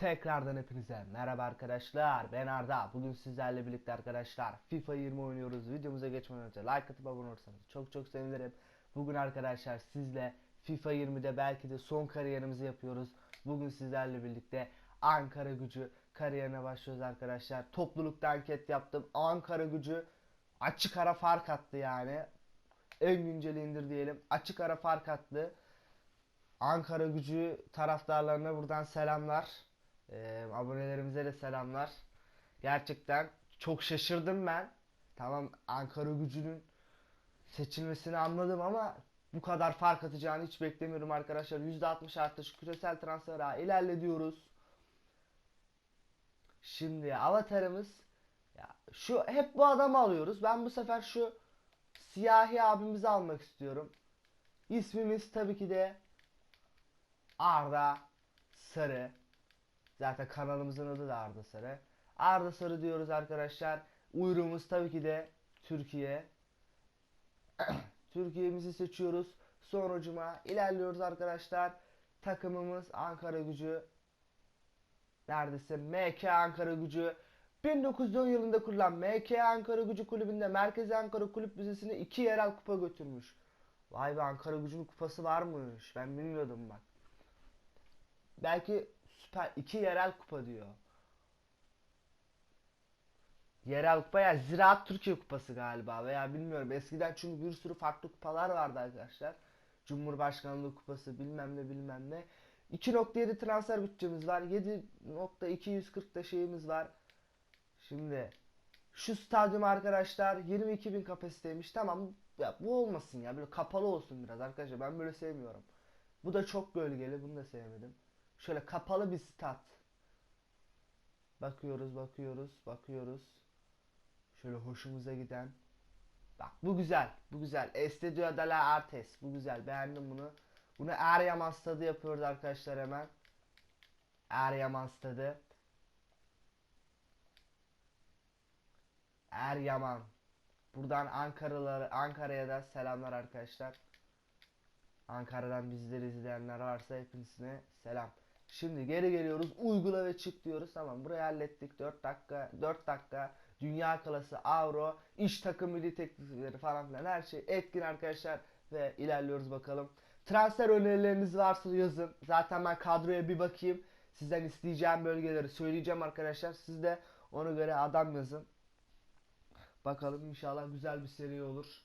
Tekrardan hepinize merhaba arkadaşlar. Ben Arda. Bugün sizlerle birlikte arkadaşlar FIFA 20 oynuyoruz. Videomuza geçmeden önce like atıp abone olursanız çok çok sevinirim. Bugün arkadaşlar sizle FIFA 20'de belki de son kariyerimizi yapıyoruz. Bugün sizlerle birlikte Ankara Gücü kariyerine başlıyoruz arkadaşlar. Toplulukta anket yaptım. Ankara Gücü açık ara fark attı yani. En günceli indir diyelim. Açık ara fark attı. Ankara gücü taraftarlarına buradan selamlar. Ee, abonelerimize de selamlar. Gerçekten çok şaşırdım ben. Tamam Ankara gücünün seçilmesini anladım ama bu kadar fark atacağını hiç beklemiyorum arkadaşlar. %60 artış küresel transfer ağı ilerliyoruz. Şimdi avatarımız ya şu hep bu adamı alıyoruz. Ben bu sefer şu siyahi abimizi almak istiyorum. İsmimiz tabii ki de Arda Sarı. Zaten kanalımızın adı da Arda Sarı. Arda Sarı diyoruz arkadaşlar. Uyruğumuz tabii ki de Türkiye. Türkiye'mizi seçiyoruz. Sonucuma ilerliyoruz arkadaşlar. Takımımız Ankara Gücü. Neredesin? MK Ankara Gücü. 1910 yılında kurulan MK Ankara Gücü kulübünde Merkezi Ankara Kulüp Müzesi'ne iki yerel kupa götürmüş. Vay be Ankara Gücü'nün kupası varmış. Ben bilmiyordum bak. Belki süper iki yerel kupa diyor. Yerel kupa ya Ziraat Türkiye Kupası galiba veya bilmiyorum. Eskiden çünkü bir sürü farklı kupalar vardı arkadaşlar. Cumhurbaşkanlığı kupası bilmem ne bilmem ne. 2.7 transfer bütçemiz var. 7.240 da şeyimiz var. Şimdi şu stadyum arkadaşlar 22.000 kapasiteymiş. Tamam ya bu olmasın ya böyle kapalı olsun biraz arkadaşlar. Ben böyle sevmiyorum. Bu da çok gölgeli. Bunu da sevmedim. Şöyle kapalı bir stat. Bakıyoruz, bakıyoruz, bakıyoruz. Şöyle hoşumuza giden. Bak bu güzel, bu güzel. Estadio de la Artes. Bu güzel. Beğendim bunu. Bunu Eryaman stadı yapıyoruz arkadaşlar hemen. Eryaman stadı. Eryaman. Buradan Ankaralılar, Ankara'ya da selamlar arkadaşlar. Ankara'dan bizleri izleyenler varsa hepsine selam. Şimdi geri geliyoruz. Uygula ve çık diyoruz. Tamam burayı hallettik. 4 dakika 4 dakika dünya klası avro iş takım milli teklifleri falan filan her şey etkin arkadaşlar ve ilerliyoruz bakalım. Transfer önerileriniz varsa yazın. Zaten ben kadroya bir bakayım. Sizden isteyeceğim bölgeleri söyleyeceğim arkadaşlar. Siz de ona göre adam yazın. Bakalım inşallah güzel bir seri olur.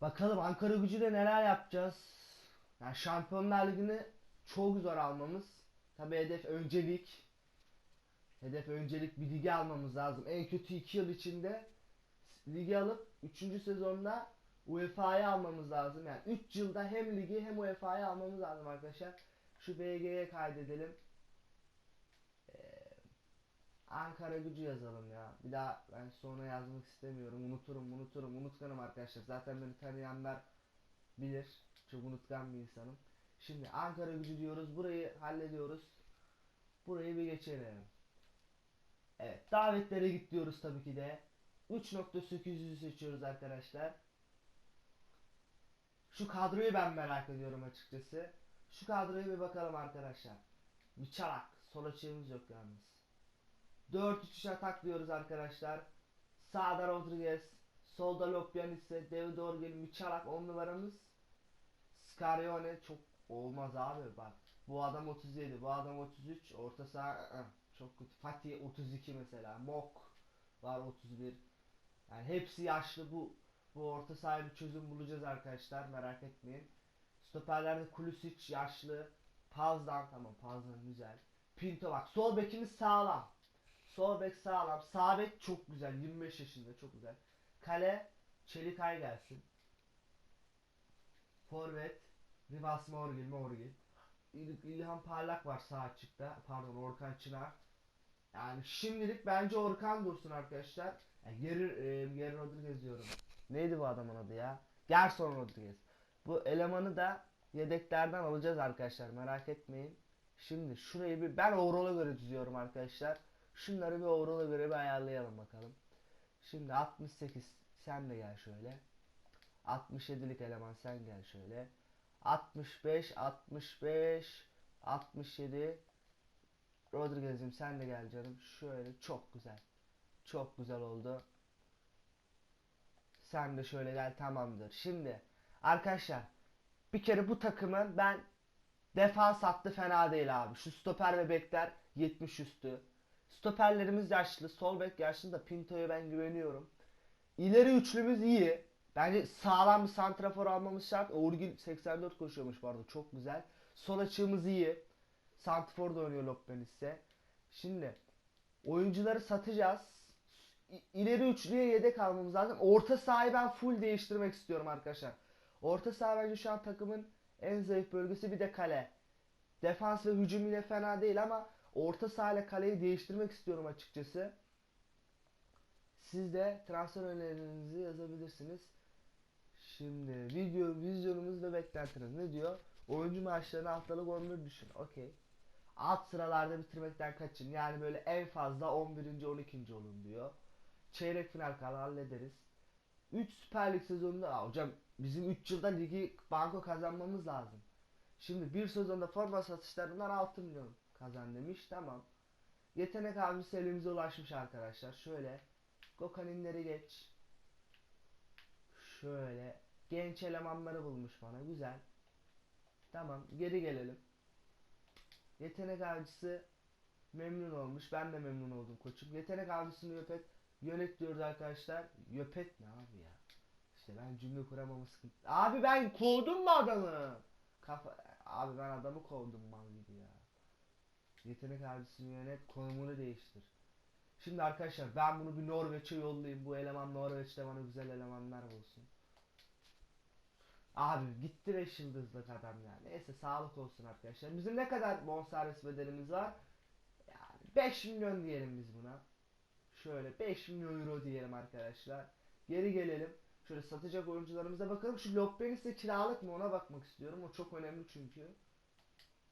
Bakalım Ankara gücüyle neler yapacağız. Yani Şampiyonlar Ligi'ni çok zor almamız. Tabi hedef öncelik. Hedef öncelik bir ligi almamız lazım. En kötü 2 yıl içinde ligi alıp 3. sezonda UEFA'yı almamız lazım. Yani 3 yılda hem ligi hem UEFA'yı almamız lazım arkadaşlar. Şu BG'ye kaydedelim. Ee, Ankara gücü yazalım ya. Bir daha ben sonra yazmak istemiyorum. Unuturum, unuturum, unutkanım arkadaşlar. Zaten beni tanıyanlar bilir. Çok unutkan bir insanım. Şimdi Ankara gücü diyoruz. Burayı hallediyoruz. Burayı bir geçelim. Evet. Davetlere git diyoruz tabii ki de. 3.800'ü seçiyoruz arkadaşlar. Şu kadroyu ben merak ediyorum açıkçası. Şu kadroya bir bakalım arkadaşlar. Miçalak. Sol açığımız yok yalnız. 4-3-3 atak diyoruz arkadaşlar. Sağda Rodriguez. Solda Lopyanitse. David Orgel. Miçalak 10 numaramız. Scarione çok olmaz abi bak. Bu adam 37, bu adam 33, orta saha ı-ı, çok kötü. Fatih 32 mesela. Mok var 31. Yani hepsi yaşlı bu bu orta sahaya bir çözüm bulacağız arkadaşlar merak etmeyin. Stoperlerde Kulisic yaşlı. Pazdan tamam Pazdan güzel. Pinto bak sol bekimiz sağlam. Sol bek sağlam. Sağ bek çok güzel. 25 yaşında çok güzel. Kale Çelikay gelsin. Forvet Rivas Morgil Morgil. İl- İlhan Parlak var sağ açıkta. Pardon Orkan Çınar. Yani şimdilik bence Orkan dursun arkadaşlar. Yani Geri, e, Geri Rodriguez diyorum. Neydi bu adamın adı ya? Gerson Rodriguez. Bu elemanı da yedeklerden alacağız arkadaşlar merak etmeyin. Şimdi şurayı bir ben overall'a göre düzüyorum arkadaşlar. Şunları bir overall'a göre bir ayarlayalım bakalım. Şimdi 68 sen de gel şöyle. 67'lik eleman sen gel şöyle. 65, 65, 67, Rodriguez'im sen de gel canım. Şöyle çok güzel. Çok güzel oldu. Sen de şöyle gel tamamdır. Şimdi arkadaşlar bir kere bu takımın ben defans hattı fena değil abi. Şu stoper ve bekler 70 üstü. Stoperlerimiz yaşlı. Sol bek yaşlı da Pinto'ya ben güveniyorum. İleri üçlümüz iyi. Bence sağlam bir santrafor almamız şart. Orgil 84 koşuyormuş bu arada. Çok güzel. Sol açığımız iyi. Santrafor da oynuyor Loppenis'e. Şimdi oyuncuları satacağız. İleri üçlüye yedek almamız lazım. Orta sahayı ben full değiştirmek istiyorum arkadaşlar. Orta saha bence şu an takımın en zayıf bölgesi bir de kale. Defans ve hücum yine fena değil ama orta saha ile kaleyi değiştirmek istiyorum açıkçası. Siz de transfer önerilerinizi yazabilirsiniz. Şimdi video vizyonumuz ve beklentiniz ne diyor? Oyuncu maaşlarını haftalık 11 düşün. Okey. Alt sıralarda bitirmekten kaçın. Yani böyle en fazla 11. 12. olun diyor. Çeyrek final kadar hallederiz. 3 Süper Lig sezonunda Aa, hocam bizim 3 yılda ligi banko kazanmamız lazım. Şimdi bir sezonda forma satışlarından 6 milyon kazan demiş. Tamam. Yetenek abisi elimize ulaşmış arkadaşlar. Şöyle Gökhan'inleri geç. Şöyle genç elemanları bulmuş bana. Güzel. Tamam. Geri gelelim. Yetenek avcısı memnun olmuş. Ben de memnun oldum koçum. Yetenek avcısını Yöpet yönet arkadaşlar. Yöpet ne abi ya? İşte ben cümle kuramamı sıkıntı. Abi ben kovdum mu adamı? Kafa... Abi ben adamı kovdum mal gibi ya. Yetenek avcısını yönet konumunu değiştir. Şimdi arkadaşlar ben bunu bir Norveç'e yollayayım. Bu eleman Norveç'te bana güzel elemanlar bulsun. Abi gitti 5 yıldızlık adam ya. Neyse sağlık olsun arkadaşlar. Bizim ne kadar bonservis bedelimiz var? Yani 5 milyon diyelim biz buna. Şöyle 5 milyon euro diyelim arkadaşlar. Geri gelelim. Şöyle satacak oyuncularımıza bakalım. Şu Lokbenis'e kiralık mı ona bakmak istiyorum. O çok önemli çünkü.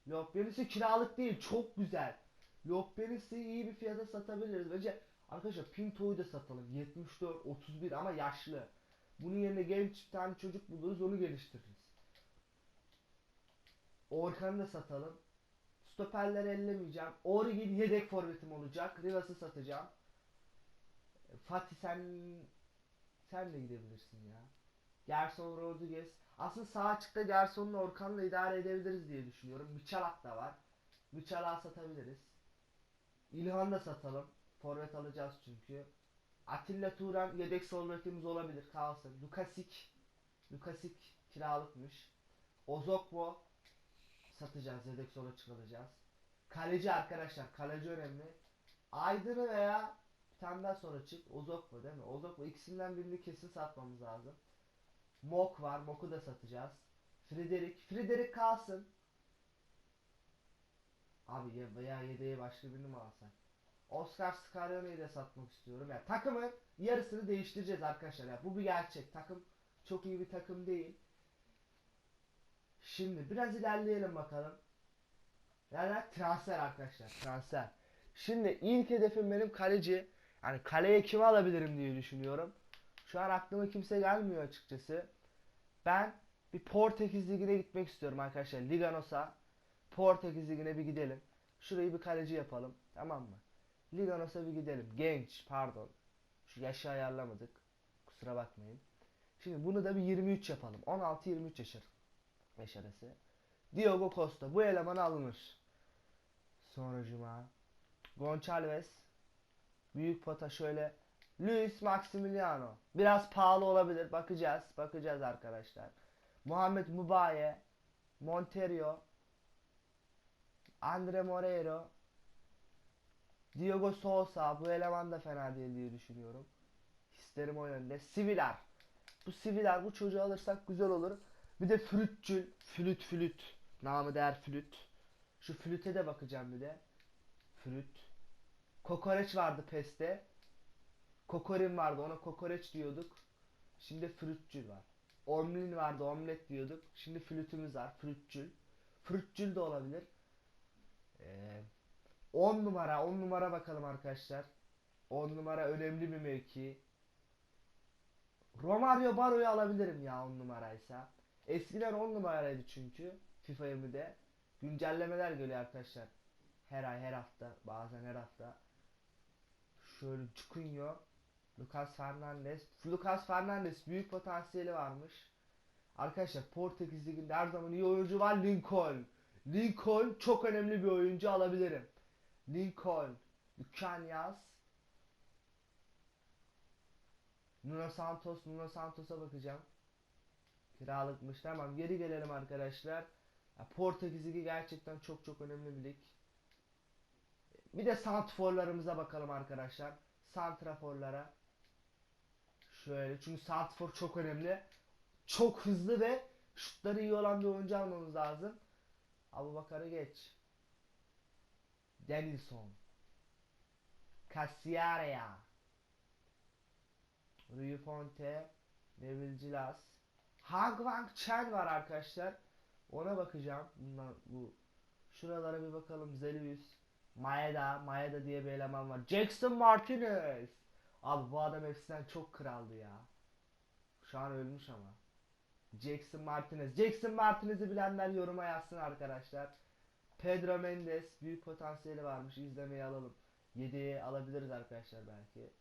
Lokbenis'e kiralık değil. Çok güzel. Lokbenis'i iyi bir fiyata satabiliriz. Bence arkadaşlar Pinto'yu da satalım. 74, 31 ama yaşlı. Bunun yerine genç tane çocuk buluruz onu geliştiririz. Orkan'ı da satalım. Stoperleri ellemeyeceğim. Origin yedek forvetim olacak. Rivas'ı satacağım. Fatih sen sen de gidebilirsin ya. Gerson Rodriguez. Aslında sağ açıkta Gerson'la Orkan'la idare edebiliriz diye düşünüyorum. Michalak da var. Michalak'ı satabiliriz. İlhan da satalım. Forvet alacağız çünkü. Atilla Turan yedek forvetimiz olabilir kalsın. Lukasic Lukasic kiralıkmış. Ozokbo satacağız yedek sola çıkaracağız. Kaleci arkadaşlar kaleci önemli. Aydın'ı veya bir tane daha sonra çık. Ozokbo değil mi? Ozokbo ikisinden birini kesin satmamız lazım. Mok var. Mok'u da satacağız. Frederick. Frederick kalsın. Abi ya veya yedeğe başka birini mi alsak? Oscar Scarioni'yi de satmak istiyorum. Ya takımın yarısını değiştireceğiz arkadaşlar. Ya bu bir gerçek. Takım çok iyi bir takım değil. Şimdi biraz ilerleyelim bakalım. Yani transfer arkadaşlar. Transfer. Şimdi ilk hedefim benim kaleci. Yani kaleye kimi alabilirim diye düşünüyorum. Şu an aklıma kimse gelmiyor açıkçası. Ben bir Portekiz Ligi'ne gitmek istiyorum arkadaşlar. Liganos'a. Portekiz Ligi'ne bir gidelim. Şurayı bir kaleci yapalım. Tamam mı? Liganos'a bir gidelim. Genç pardon. Şu yaşı ayarlamadık. Kusura bakmayın. Şimdi bunu da bir 23 yapalım. 16-23 yaşar. Yaş arası. Diogo Costa. Bu eleman alınır. Sonra cuma. Gonçalves. Büyük pota şöyle. Luis Maximiliano. Biraz pahalı olabilir. Bakacağız. Bakacağız arkadaşlar. Muhammed Mubaye. Monterio. Andre Moreiro. Diogo Sousa. Bu eleman da fena değil diye düşünüyorum. Hislerim o yönde. Siviler. Bu Siviler bu çocuğu alırsak güzel olur. Bir de flütçül. Flüt flüt. Namı değer flüt. Şu flüte de bakacağım bir de. Flüt. Kokoreç vardı PES'te. Kokorin vardı ona kokoreç diyorduk. Şimdi flütçül var. Omlin vardı omlet diyorduk. Şimdi flütümüz var flütçül. Flütçül de olabilir. Ee, 10 numara 10 numara bakalım arkadaşlar. 10 numara önemli bir mevki. Romario Baro'yu alabilirim ya 10 numaraysa. Eskiden 10 numaraydı çünkü FIFA 20'de. Güncellemeler geliyor arkadaşlar. Her ay her hafta bazen her hafta. Şöyle Cunha, Lucas Fernandes. Lucas Fernandes büyük potansiyeli varmış. Arkadaşlar Portekiz Ligi'nde her zaman iyi oyuncu var Lincoln. Lincoln çok önemli bir oyuncu alabilirim. Lincoln. Lükan yaz. Nuno Santos. Nuno Santos'a bakacağım. Kiralıkmış. Tamam geri gelelim arkadaşlar. Ya, Portekiz Ligi gerçekten çok çok önemli bir lig. Bir de santrforlarımıza bakalım arkadaşlar. Santraforlara. Şöyle çünkü santrfor çok önemli. Çok hızlı ve şutları iyi olan bir oyuncu almamız lazım. Abu Bakar'ı geç. Denilson. Cassiarea. Rui Fonte. Neville Gilas. Hang Wang Chen var arkadaşlar. Ona bakacağım. Bunlar bu. Şuralara bir bakalım. Zelius. Maeda. Maeda diye bir eleman var. Jackson Martinez. Abi bu adam hepsinden çok kraldı ya. Şu an ölmüş ama. Jackson Martinez. Jackson Martinez'i bilenler yoruma yazsın arkadaşlar. Pedro Mendes büyük potansiyeli varmış. İzlemeyi alalım. 7'ye alabiliriz arkadaşlar belki.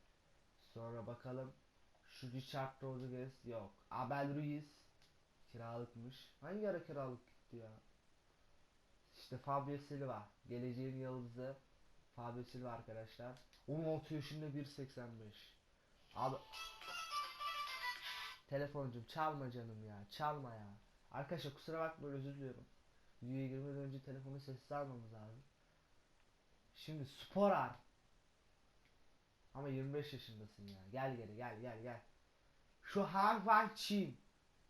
Sonra bakalım. Şu Richard Rodriguez yok. Abel Ruiz kiralıkmış. Hangi ara kiralık gitti ya? İşte Fabio Silva. Geleceğin yıldızı. Fabio Silva arkadaşlar. 16 yaşında 1.85. Abi Telefoncum çalma canım ya. Çalma ya. Arkadaşlar kusura bakma özür diliyorum. Videoya girmeden önce telefonu sessiz almamız lazım. Şimdi Sporar. Ama 25 yaşındasın ya. Gel geri gel gel gel. Şu Hang Wang Chin.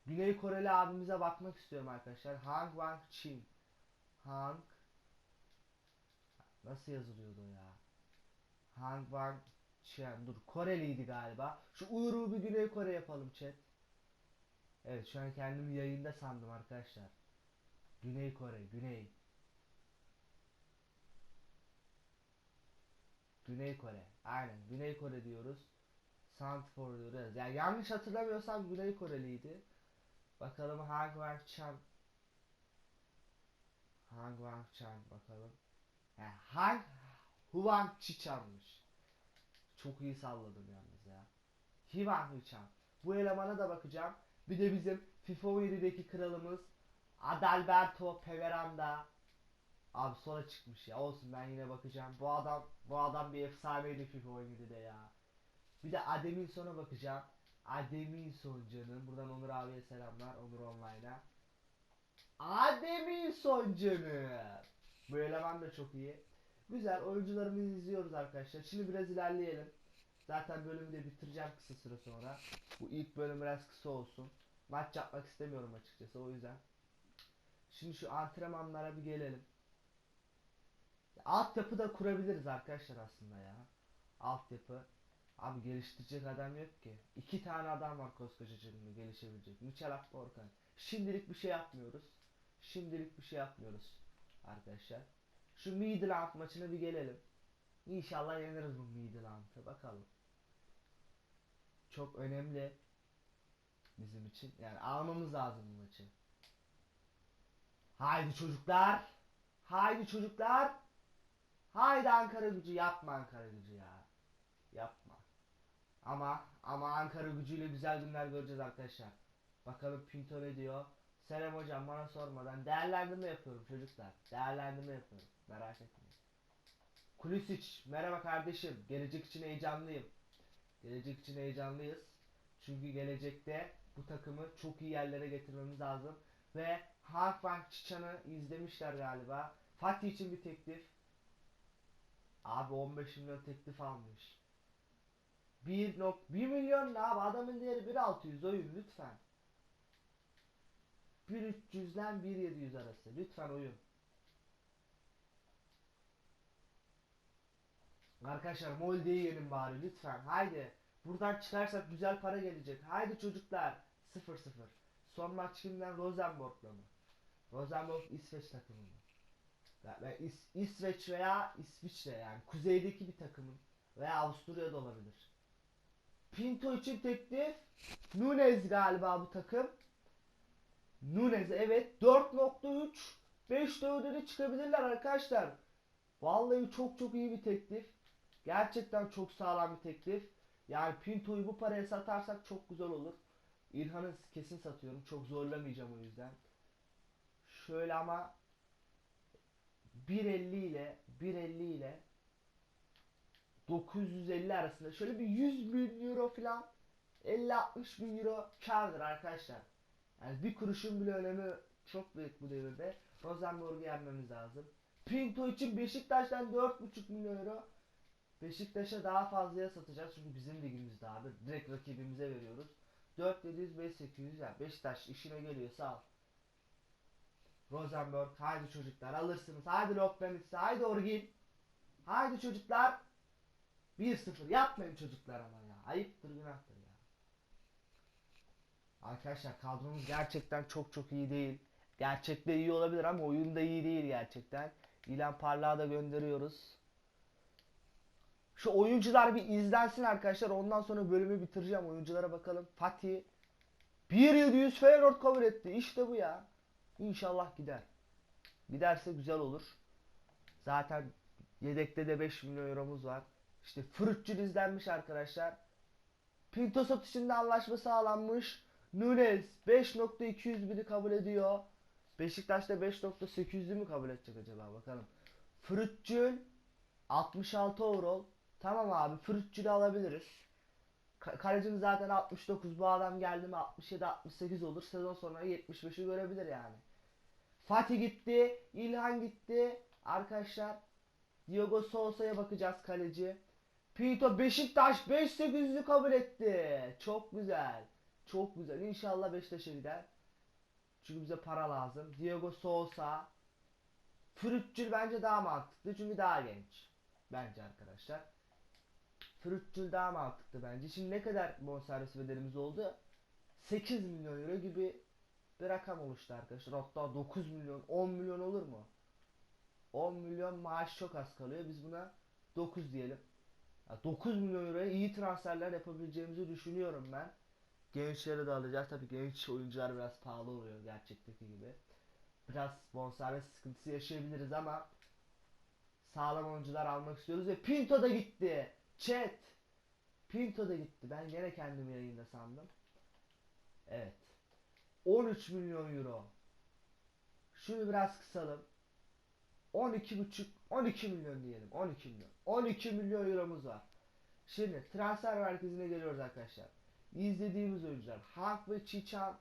Güney Koreli abimize bakmak istiyorum arkadaşlar. Hang Wang Chin. Hang Nasıl yazılıyordu ya? Hang Wang Chin. Dur Koreliydi galiba. Şu Uyur'u bir Güney Kore yapalım chat. Evet şu an kendimi yayında sandım arkadaşlar. Güney Kore, Güney. Güney Kore. Aynen Güney Kore diyoruz. Santfor diyoruz. Yani yanlış hatırlamıyorsam Güney Koreliydi. Bakalım Hang Wang Chan. Hang Wang Chan bakalım. He, Hang Huang Chichan'mış. Çok iyi salladım yalnız ya. Hwang Chan. Bu elemana da bakacağım. Bir de bizim FIFA 17'deki kralımız Adalberto Peveranda. Abi sonra çıkmış ya. Olsun ben yine bakacağım. Bu adam bu adam bir efsaneydi FIFA 17'de ya. Bir de Ademinson'a bakacağım. Ademinson canım. Buradan Onur abiye selamlar. Onur Online'a. Ademinson canım. Bu eleman da çok iyi. Güzel oyuncularımızı izliyoruz arkadaşlar. Şimdi biraz ilerleyelim. Zaten bölümü de bitireceğim kısa süre sonra. Bu ilk bölüm biraz kısa olsun. Maç yapmak istemiyorum açıkçası o yüzden. Şimdi şu antrenmanlara bir gelelim. Altyapı da kurabiliriz arkadaşlar aslında ya. Altyapı. Abi geliştirecek adam yok ki. İki tane adam var koskoca cebimde gelişebilecek. Michel Hakkı Orkan. Şimdilik bir şey yapmıyoruz. Şimdilik bir şey yapmıyoruz arkadaşlar. Şu Midland maçına bir gelelim. İnşallah yeniriz bu Midland'ı. Bakalım. Çok önemli bizim için. Yani almamız lazım bu maçı. Haydi çocuklar. Haydi çocuklar. Haydi Ankara gücü yapma Ankara gücü ya. Yapma. Ama ama Ankara gücüyle güzel günler göreceğiz arkadaşlar. Bakalım Pinto ne diyor. Selam hocam bana sormadan değerlendirme yapıyorum çocuklar. Değerlendirme yapıyorum. Merak etmeyin. Kulisic merhaba kardeşim. Gelecek için heyecanlıyım. Gelecek için heyecanlıyız. Çünkü gelecekte bu takımı çok iyi yerlere getirmemiz lazım. Ve Halkbank Çiçan'ı izlemişler galiba. Fatih için bir teklif. Abi 15 milyon teklif almış. 1, 1 milyon ne abi adamın değeri 1.600 oyun lütfen. 1.300'den 1.700 arası lütfen oyun. Arkadaşlar Molde'yi yenin bari lütfen. Haydi. Buradan çıkarsak güzel para gelecek. Haydi çocuklar. 0-0. Son maç kimden? Rosenborg'la mı? Rosenborg İsveç takımı mı? Ya ben İs- İsveç veya İsviçre yani kuzeydeki bir takımın veya Avusturya'da olabilir. Pinto için teklif Nunez galiba bu takım. Nunez evet 4.3 5 ödede çıkabilirler arkadaşlar. Vallahi çok çok iyi bir teklif. Gerçekten çok sağlam bir teklif. Yani Pinto'yu bu paraya satarsak çok güzel olur. İlhan'ı kesin satıyorum. Çok zorlamayacağım o yüzden. Şöyle ama 1.50 ile 1.50 ile 950 arasında şöyle bir 100 bin euro falan 50-60 bin euro kardır arkadaşlar. Yani bir kuruşun bile önemi çok büyük bu devirde. Rosenborg'u yenmemiz lazım. Pinto için Beşiktaş'tan 4,5 milyon euro. Beşiktaş'a daha fazlaya satacağız çünkü bizim ligimizde abi. Direkt rakibimize veriyoruz. 4700 5800 yani Beşiktaş işine geliyorsa al. Rosenborg haydi çocuklar alırsınız. Haydi Lokbenitsa haydi Orgin. Haydi çocuklar. 1-0 yapmayın çocuklar ama ya. Ayıptır günahtır ya. Arkadaşlar kadromuz gerçekten çok çok iyi değil. Gerçekte iyi olabilir ama oyunda iyi değil gerçekten. İlan Parlak'ı da gönderiyoruz. Şu oyuncular bir izlensin arkadaşlar. Ondan sonra bölümü bitireceğim. Oyunculara bakalım. Fatih 1.700 Feyenoord kabul etti. İşte bu ya. İnşallah gider. Giderse güzel olur. Zaten yedekte de 5 milyon euromuz var. İşte Fırıtçıl izlenmiş arkadaşlar. Pinto satışında anlaşma sağlanmış. Nunes 5.200 bini kabul ediyor. Beşiktaş'ta 5.800'ü mü kabul edecek acaba bakalım. Fırıtçıl 66 euro. Tamam abi Fırıtçıl'ı alabiliriz. Ka- Kalecinin zaten 69 bu adam geldi mi 67-68 olur. Sezon sonra 75'i görebilir yani. Fatih gitti. İlhan gitti. Arkadaşlar Diogo Sousa'ya bakacağız kaleci. Pito Beşiktaş 5-8'ü kabul etti. Çok güzel. Çok güzel. İnşallah Beşiktaş'a gider. Çünkü bize para lazım. Diogo Sousa. Frütçül bence daha mantıklı çünkü daha genç. Bence arkadaşlar. Frütçül daha mantıklı bence. Şimdi ne kadar bonservis bedelimiz oldu? 8 milyon euro gibi bir rakam oluştu arkadaşlar. Hatta 9 milyon, 10 milyon olur mu? 10 milyon maaş çok az kalıyor. Biz buna 9 diyelim. Ya 9 milyon euroya iyi transferler yapabileceğimizi düşünüyorum ben. Gençleri de alacağız. Tabii genç oyuncular biraz pahalı oluyor gerçekteki gibi. Biraz bonservis sıkıntısı yaşayabiliriz ama sağlam oyuncular almak istiyoruz ve Pinto da gitti. Chat. Pinto da gitti. Ben gene kendimi yayında sandım. Evet. 13 milyon euro. Şunu biraz kısalım. 12 buçuk 12 milyon diyelim 12 milyon. 12 milyon euromuz var. Şimdi transfer merkezine geliyoruz arkadaşlar. İzlediğimiz oyuncular Hank ve Çiçan.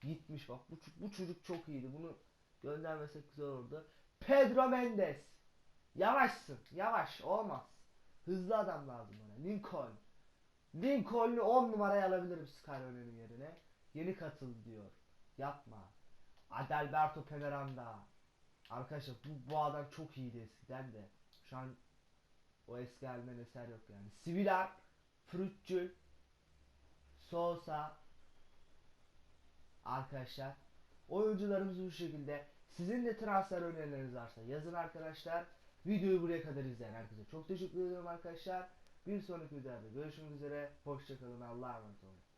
Gitmiş bak bu, bu çocuk çok iyiydi. Bunu göndermesek güzel olurdu. Pedro Mendes. Yavaşsın yavaş olmaz. Hızlı adam lazım bana Lincoln. Lincoln'u 10 numaraya alabilirim Scaroni'nin yerine yeni katıldı diyor yapma Adalberto Peneranda Arkadaşlar bu, bu adam çok iyiydi eskiden de. Şu an o eski halinden eser yok yani. Sivilar, Frutçul, Sosa Arkadaşlar oyuncularımız bu şekilde. Sizin de transfer önerileriniz varsa yazın arkadaşlar. Videoyu buraya kadar izleyen herkese çok teşekkür ediyorum arkadaşlar. Bir sonraki videoda görüşmek üzere. Hoşçakalın. Allah'a emanet olun.